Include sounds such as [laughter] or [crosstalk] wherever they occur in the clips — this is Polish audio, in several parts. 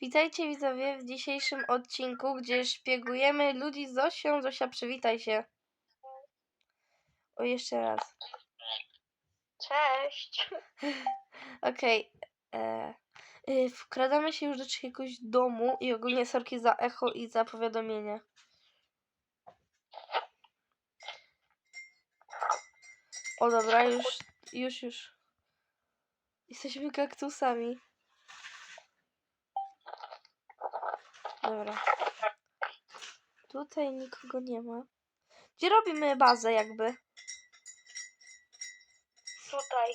Witajcie widzowie w dzisiejszym odcinku, gdzie szpiegujemy ludzi z Zosią. Zosia, przywitaj się. O, jeszcze raz. Cześć. [laughs] Okej. e, y, Wkradamy się już do czyjegoś domu i ogólnie sorki za echo i za powiadomienie. O dobra, już, już, już. Jesteśmy kaktusami. Dobra. Tutaj nikogo nie ma. Gdzie robimy bazę jakby? Tutaj.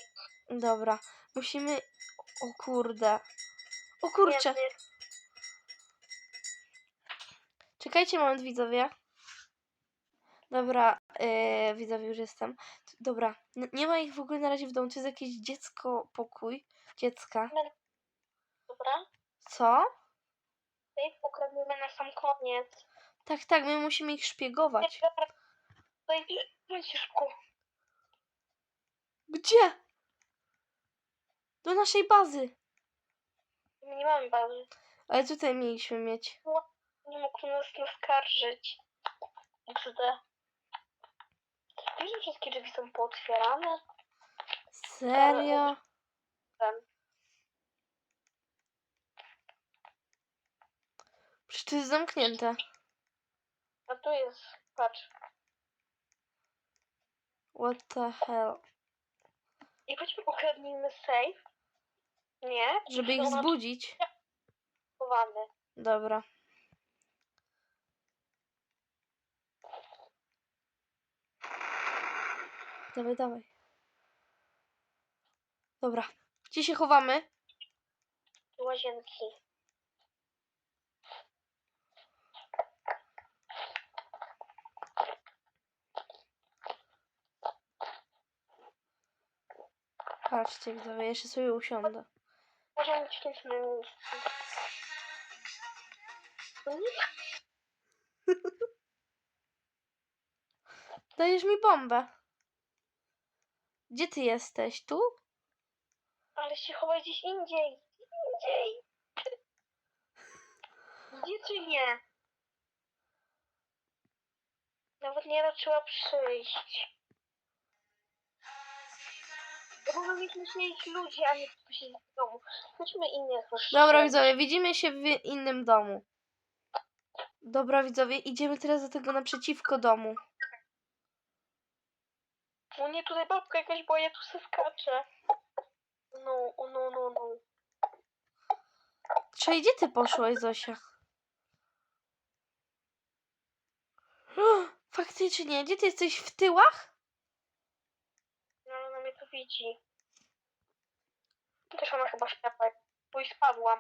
Dobra. Musimy... O kurde. O kurczę. Jedny. Czekajcie moment, widzowie. Dobra, yy, widzowie, już jestem. Dobra, n- nie ma ich w ogóle na razie w domu. To jest jakieś dziecko, pokój dziecka. Dobra. Co? Tutaj pokradniemy na sam koniec. Tak, tak, my musimy ich szpiegować. Dobra. Franciszku. Gdzie? Do naszej bazy. My nie mamy bazy. Ale tutaj mieliśmy mieć. Nie mógł nas naskarżyć. XD. Wiesz, że wszystkie drzwi są pootwierane? Serio? Ten. Przecież to jest zamknięte. A tu jest, patrz. What the hell? I chodźmy ukradnijmy safe. Nie? Żeby ich zbudzić. Schowany. Dobra. Dawaj, dawaj. Dobra. Gdzie się chowamy? Łazienki. Patrzcie, widzowie, jeszcze sobie usiądę. Możemy być w tym miejscu. [laughs] Dajesz mi bombę. Gdzie ty jesteś? Tu? Ale się chowaj gdzieś indziej. Indziej. Gdzie czy nie? Nawet nie raczyła przyjść. Bo my mieliśmy siedzieć ludzi, a nie siedzieć w domu. Chodźmy innych już. Dobra, widzowie, widzimy się w innym domu. Dobra, widzowie, idziemy teraz do tego naprzeciwko domu. No nie, tutaj babka jakaś była, ja tu se skaczę. No, no, no, no. Czekaj, gdzie ty poszłaś, Zosia? [gasps] Faktycznie, gdzie ty jesteś? W tyłach? No, ale ona mnie tu widzi. Też ona chyba ślepa, bo i spadłam.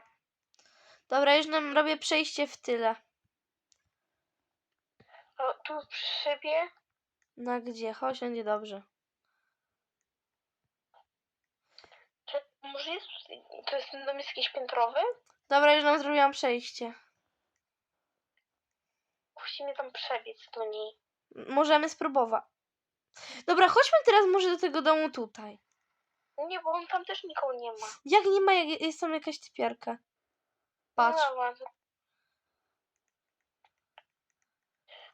Dobra, już nam robię przejście w tyle. A tu przy szybie Na gdzie? Chodź, będzie dobrze. Czy może jest, to jest ten dom jest jakiś piętrowy? Dobra, już nam zrobiłam przejście. Musimy tam przebiec do niej. Możemy spróbować. Dobra, chodźmy teraz może do tego domu tutaj. Nie, bo on tam też nikogo nie ma. Jak nie ma, jak jest tam jakaś typiarka. Patrz. No.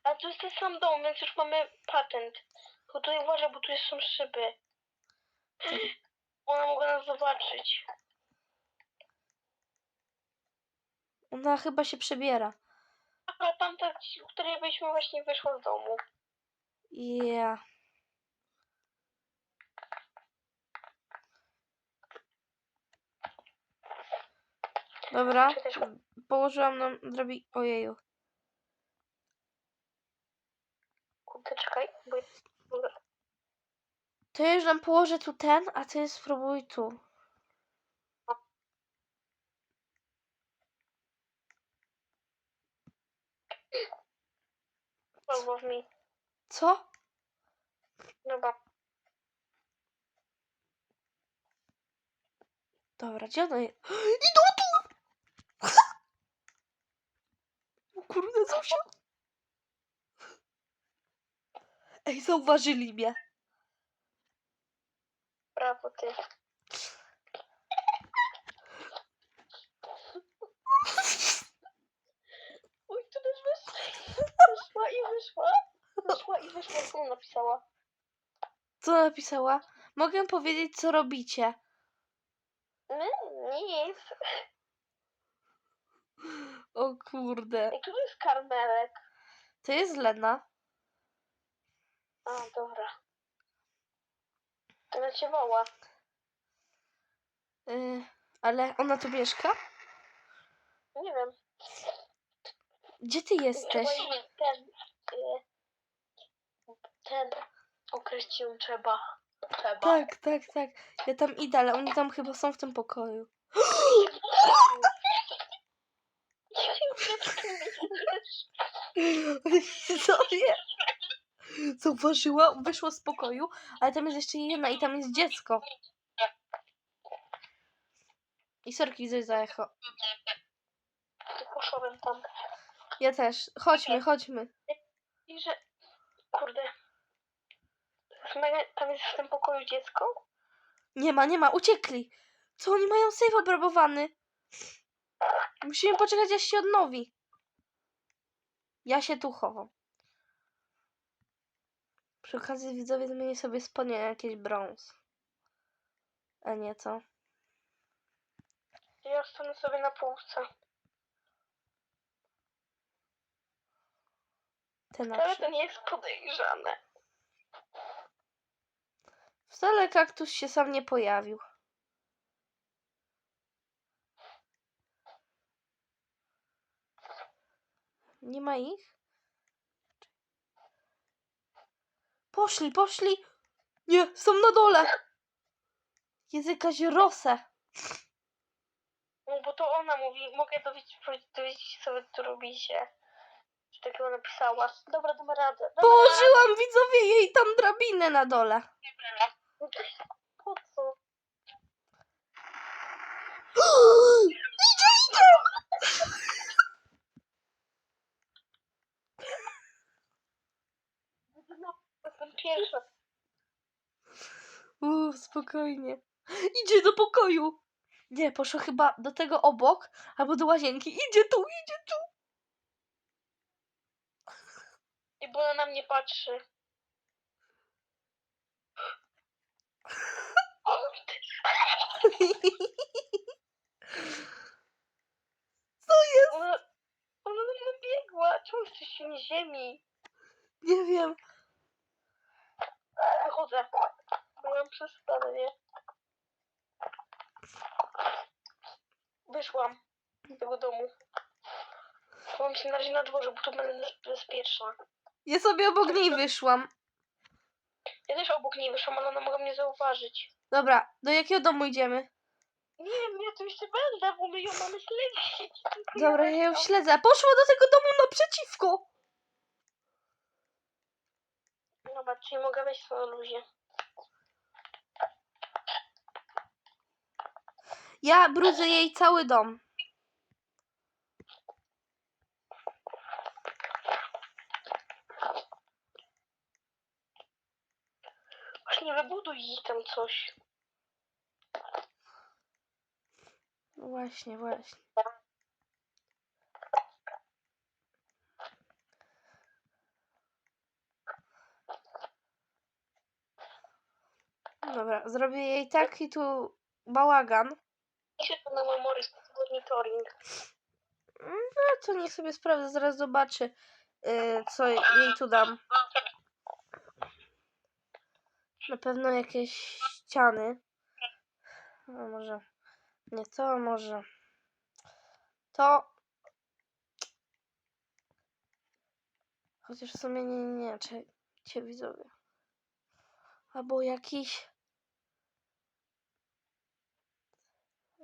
A tu jest ten sam dom, więc już mamy patent. Tylko tutaj uważaj, bo tu są szyby. Ona mogła nas zobaczyć. Ona chyba się przebiera. A tamta, w której byliśmy właśnie wyszła z domu. Yeah. Dobra, położyłam nam drobi... Ojeju. Kurde, czekaj, bo To ja już nam położę tu ten, a ty spróbuj tu. w mi. Co? Dobra. Dobra, gdzie ona jest? [gasps] Idą się? Ej, zauważyli mnie. Brawo ty. Oj, tu też wyszła. Wyszła i wyszła. Wyszła i wyszła. Co napisała? Co napisała? Mogę powiedzieć, co robicie. My? Nic. O kurde. I tu jest karmelek. To jest Lena. A, dobra. To cię woła. Y, ale ona tu mieszka? Nie wiem. Gdzie ty jesteś? Trzeba jej ten... y, Ten... Określić ją trzeba. Trzeba. Tak, tak, tak. Ja tam idę, ale oni tam chyba są w tym pokoju. [gasps] [gasps] [laughs] Sobie zauważyła, wyszła z pokoju, ale tam jest jeszcze jedna i tam jest dziecko. I sorki coś za echo. Poszłabym tam. Ja też. Chodźmy, chodźmy. I że... Kurde. Tam jest w tym pokoju dziecko? Nie ma, nie ma, uciekli. Co oni mają safe obrabowany? Musimy poczekać, aż się odnowi. Ja się tu chowam. Przy okazji widzowie zmieni sobie spodnie na jakieś brąz. A nie co? Ja stanę sobie na półce. Te Ale to nie jest podejrzane. Wcale kaktus się sam nie pojawił. Nie ma ich? Poszli, poszli! Nie, są na dole! Jest jakaś rosa. No bo to ona mówi, mogę dowiedzieć, dowiedzieć sobie, co robi się. Że takiego napisała. Dobra, damy radę. Damy Położyłam widzowie jej tam drabinę na dole. Po co? [gasps] idzie, idzie! Jestem pierwsza. Uff, spokojnie. Idzie do pokoju. Nie, poszła chyba do tego obok, albo do łazienki. Idzie tu, idzie tu. I bo ona na mnie patrzy. Ona, ona na mnie biegła. Czemu jesteś na ziemi? Nie wiem. Wychodzę. Byłam przestanę, nie? Wyszłam z tego domu. Byłam się na razie na dworze, bo tu będę bezpieczna. Ja sobie obok niej wyszłam. Ja też obok niej wyszłam, ale ona mogła mnie zauważyć. Dobra, do jakiego domu idziemy? Nie wiem, ja tu jeszcze będę, bo my ją mamy śledzić. Dobra, ja ją [laughs] śledzę. Poszła do tego domu naprzeciwko. Dobra, czyli mogę wejść na luzie. Ja brudzę jej cały dom. Właśnie wybuduj jej tam coś. No Właśnie, właśnie. Dobra, zrobię jej taki tu bałagan. I się to na memory monitoring. No to niech sobie sprawdzę, zaraz zobaczy, yy, co jej tu dam. Na pewno jakieś ściany. A może nie to, może to. Chociaż w sumie nie, nie, nie, czy cię widzowie. Albo jakiś.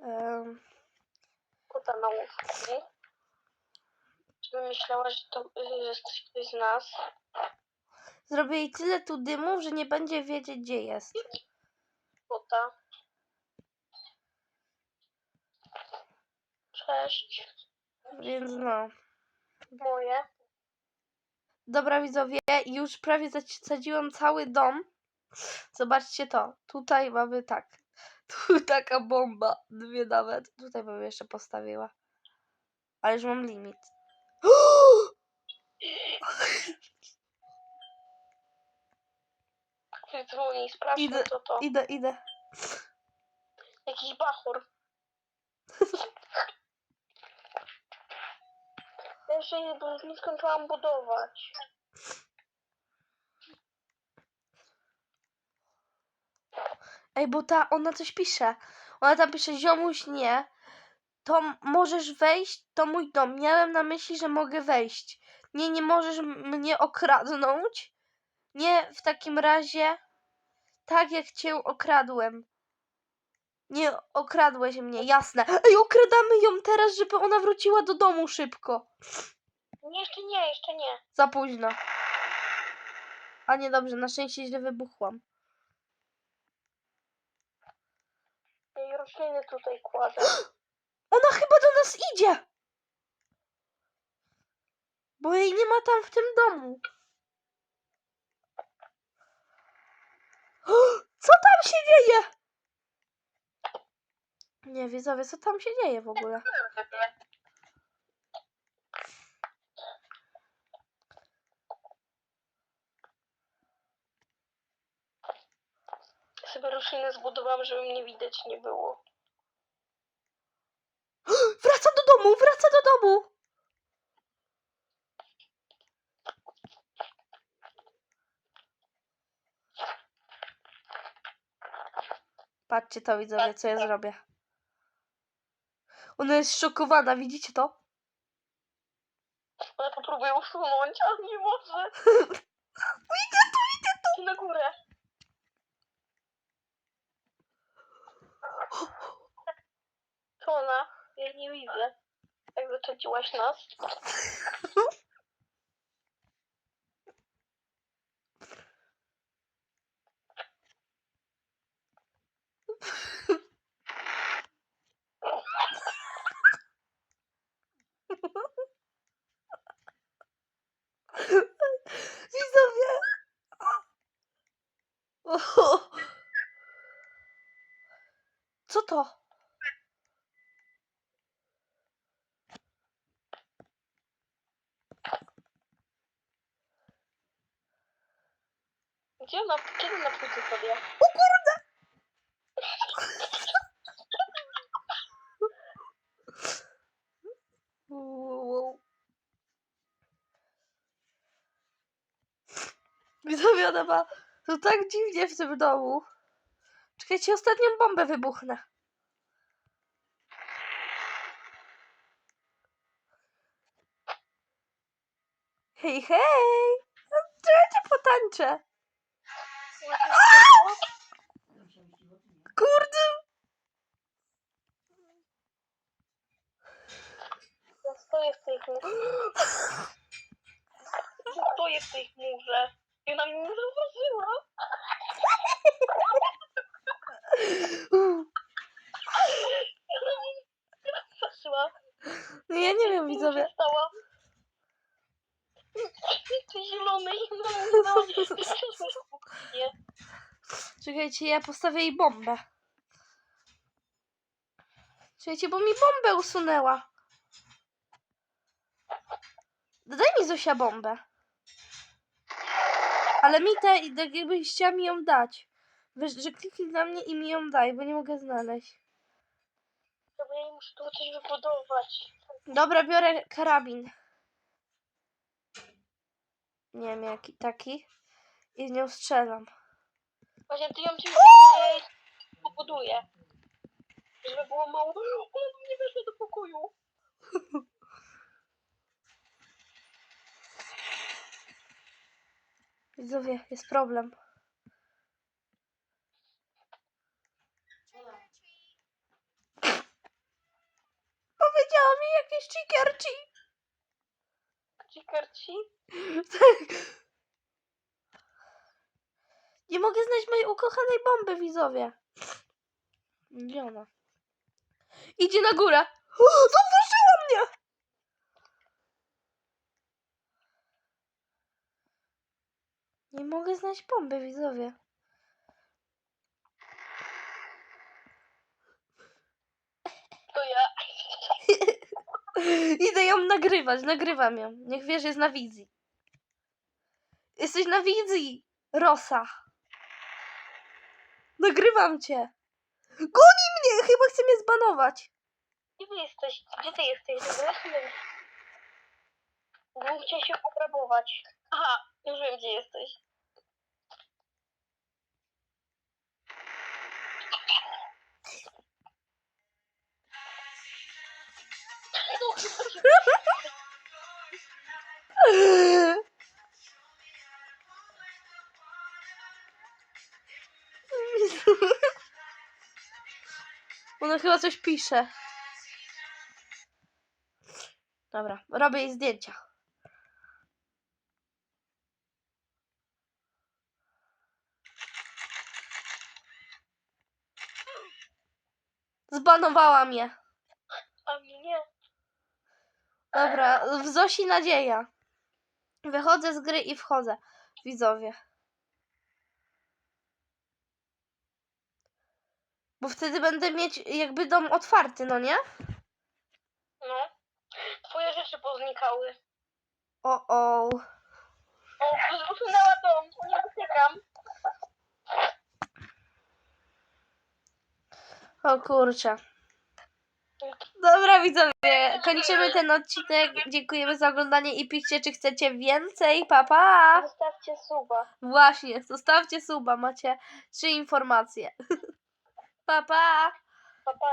Em, Kota na łóżku. Żeby myślała, że to jesteś ktoś z nas. Zrobię jej tyle tu dymów, że nie będzie wiedzieć, gdzie jest. Kota. Cześć. Więc no. Moje. Dobra widzowie, już prawie zasadziłam cały dom. Zobaczcie to. Tutaj mamy tak. [laughs] Tu taka bomba. Dwie nawet. Tutaj bym jeszcze postawiła. Ale już mam limit. [gasps] Ktoś dzwoni, sprawdźmy Idę. co to. Idę, idę. Jakiś bachor. [laughs] Ja jeszcze nie, bo nie skończyłam budować. Ej, bo ta, ona coś pisze. Ona tam pisze, ziomuś nie. To możesz wejść, to mój dom. Miałem na myśli, że mogę wejść. Nie, nie możesz mnie okradnąć. Nie, w takim razie, tak jak cię okradłem. Nie okradłeś mnie, jasne. Ej, okradamy ją teraz, żeby ona wróciła do domu szybko. Nie, jeszcze nie, jeszcze nie. Za późno. A nie dobrze, na szczęście źle wybuchłam. Ja rośliny tutaj kładę. [gasps] Ona chyba do nas idzie! Bo jej nie ma tam w tym domu. [gasps] Co tam się dzieje? Nie, widzowie, co tam się dzieje w ogóle? Sobie rośliny zbudowałam, żeby mnie widać nie było. [gasps] Wraca do domu, wraca do domu! Patrzcie to, widzowie, co ja zrobię. Ona jest szokowana, widzicie to? Ona próbuje usunąć, ale nie może. [laughs] Idę tu, idę tu! Na górę. To ona? Ja nie widzę. Jak zaczepiłaś nas? [laughs] Widzowie! O! Co to? Gdzie ona? Kiedy ona pójdzie sobie? O kurde! Wow. Widzowie, ona ma to tak dziwnie w tym domu. Czekajcie, ostatnią bombę wybuchnę. Hej, hej! Czekajcie, potańczę. Kurde! Ja stoję w tej chmurze. Ja stoję w tej chmurze. I ona mnie nie zauważyła. I ona mnie nie zauważyła. No ja nie wiem, widzowie. Stała. Ty zielony i mnie. Nie. Czekajcie, ja postawię jej bombę. Czekajcie, bo mi bombę usunęła. Daj mi Zosia bombę. Ale mi te, tak jakbyś chciała mi ją dać. Wiesz, że kliknij na mnie i mi ją daj, bo nie mogę znaleźć. No bo ja muszę coś wybudować. Dobra, biorę karabin. Nie wiem, jaki taki. I z nią strzelam. Właśnie ty ją czymś jej pobuduję. Żeby było mało. Ona do mnie weszła do pokoju. [laughs] Widzowie, jest problem. [laughs] Powiedziała mi jakieś chikerci. Cikerci. [laughs] Tak. Nie mogę znaleźć mojej ukochanej bomby, widzowie. Gdzie ona? Idzie na górę. O, Zauważyła mnie! Nie mogę znaleźć bomby, widzowie. To ja. [laughs] Idę ją nagrywać, nagrywam ją. Niech wiesz, jest na wizji. Jesteś na wizji, Rosa. Nagrywam cię. Goni mnie! Chyba chce mnie zbanować. Gdzie wy jesteś? Gdzie ty jesteś? Bo chciał się obrabować. Aha, już wiem gdzie jesteś. [laughs] Ona chyba coś pisze. Dobra, robię jej zdjęcia. Zbanowała mnie. A mnie nie. Dobra, w Zosi nadzieja. Wychodzę z gry i wchodzę. Widzowie. Bo wtedy będę mieć jakby dom otwarty, no nie? No. Twoje rzeczy poznikały. O, o. O, usunęła dom. Nie dotykam. O kurczę. Dobra widzowie, kończymy ten odcinek. Dziękujemy za oglądanie i piszcie, czy chcecie więcej. Pa, pa! Zostawcie suba. Właśnie, zostawcie suba, macie trzy informacje. [laughs] Pa, pa! Pa, pa.